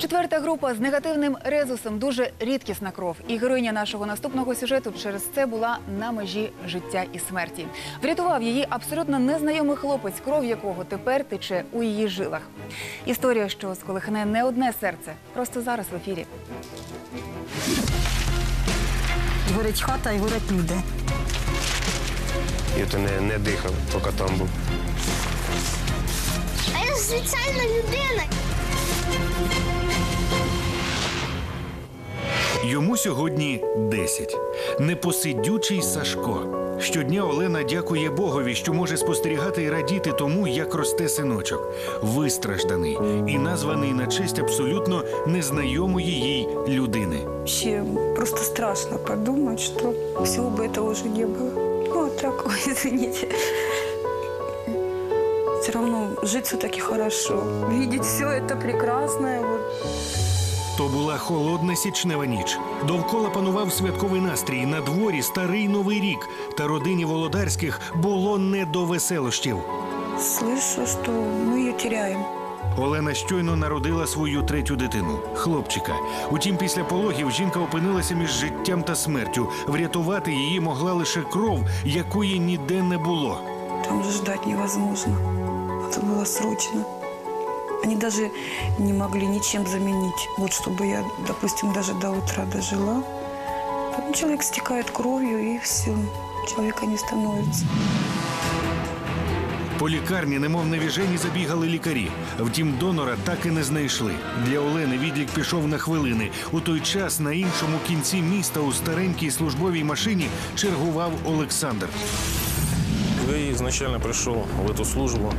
Четверта група з негативним резусом дуже рідкісна кров. І героїня нашого наступного сюжету через це була на межі життя і смерті. Врятував її абсолютно незнайомий хлопець, кров якого тепер тече у її жилах. Історія, що сколихне не одне серце, просто зараз в ефірі. Горить хата і горять люди. І то не, не дихав, поки там був. А я звичайна людина. Йому сьогодні 10. Непосидючий Сашко. Щодня Олена дякує Богові, що може спостерігати і радіти тому, як росте синочок. Вистражданий і названий на честь абсолютно незнайомої їй людини. Вообще просто страшно подумать, что всего бы этого уже не было. Ну, а так, ой, извините. Все равно жить все-таки хорошо. Видеть все это прекрасное. Вот. То була холодна січнева ніч. Довкола панував святковий настрій. На дворі старий новий рік. Та родині володарських було не до веселощів. Слышу, что мы ее теряем. Олена щойно народила свою третю дитину хлопчика. Утім, після пологів жінка опинилася між життям та смертю. Врятувати її могла лише кров, якої ніде не було. Там же ждать невозможно. Это было срочно. Они даже не могли ничем заменить. Вот чтобы я, допустим, даже до утра дожила. Потом человек стекает кровью, и все. Человека не становится. По лікарні, немов навіжені, забігали лікарі. Втім, донора так і не знайшли. Для Олени відлік пішов на хвилини. У той час на іншому кінці міста у старенькій службовій машині чергував Олександр Я изначально пришел в эту службу.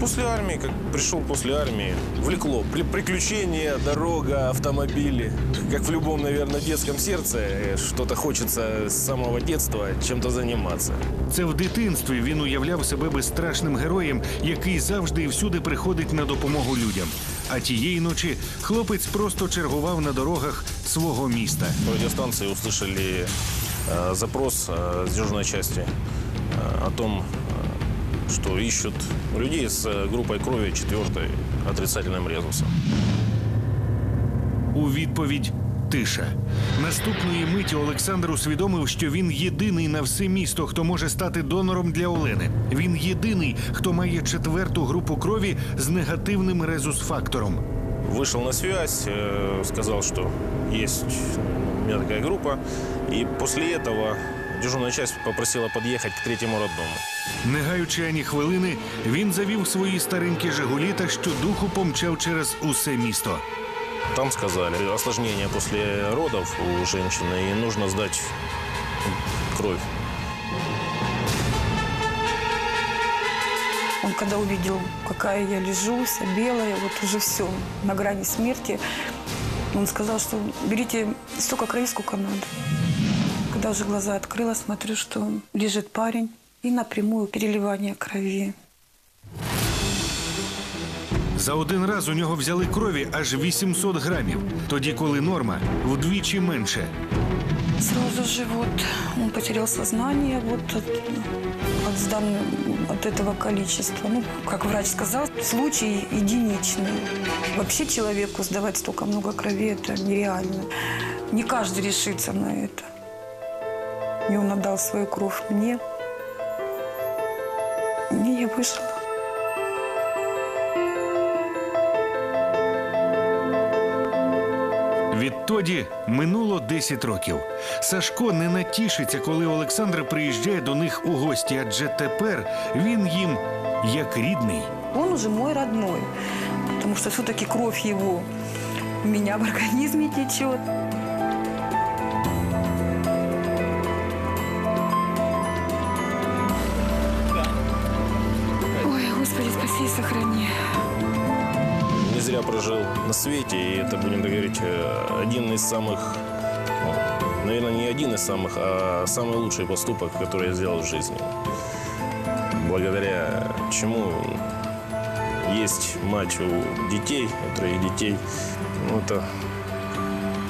После армии, как пришел после армии, влекло. При- Приключения, дорога, автомобили. Как в любом, наверное, детском сердце, э, что-то хочется с самого детства чем-то заниматься. Це в дитинстві він уявляв себе безстрашним героєм, який завжди і всюди приходить на допомогу людям. А тієї ночі хлопець просто чергував на дорогах свого міста. По радиостанции услышали э, запрос э, с дежурной части э, о том, э, что ищут людей с э, группой крови четвертой отрицательным резусом. У відповідь тиша. Наступної миті Олександр усвідомив, що він єдиний на все місто, хто може стати донором для Олени. Він єдиний, хто має четверту групу крові з негативним резус-фактором. Вышел на связь, э, сказал, что есть у меня такая группа. И после этого дежурная часть попросила подъехать к третьему родному. Не гаючи ані хвилини, він завів свої старенькі Жигулі та щодуху помчав через усе місто. Там сказали, осложнение после родов у женщины, и нужно сдать кровь. Он когда увидел, какая я лежу, вся белая, вот уже все, на грани смерти, он сказал, что берите столько крови, сколько надо. Когда уже глаза открыла, смотрю, что лежит парень, и напрямую переливание крови. За один раз у нього взяли крові аж 800 грамів, тоді коли норма вдвічі менше. Сразу же вот он потерял сознание вот от, от, сдан- от этого количества. Ну, как врач сказал, случай единичный. Вообще человеку сдавать столько много крови – это нереально. Не каждый решится на это. И он отдал свою кровь мне. И я вышла. Відтоді минуло 10 років. Сашко не натішиться, коли Олександр приїжджає до них у гості, адже тепер він їм як рідний. Он уже мой родной, потому что все-таки кровь его у меня в организме течет. Спаси и сохрани. Не зря прожил на свете, и это, будем говорить, э, один из самых, ну, наверное, не один из самых, а самый лучший поступок, который я сделал в жизни. Благодаря чему есть мать у детей, у троих детей. Ну, это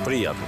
приятно.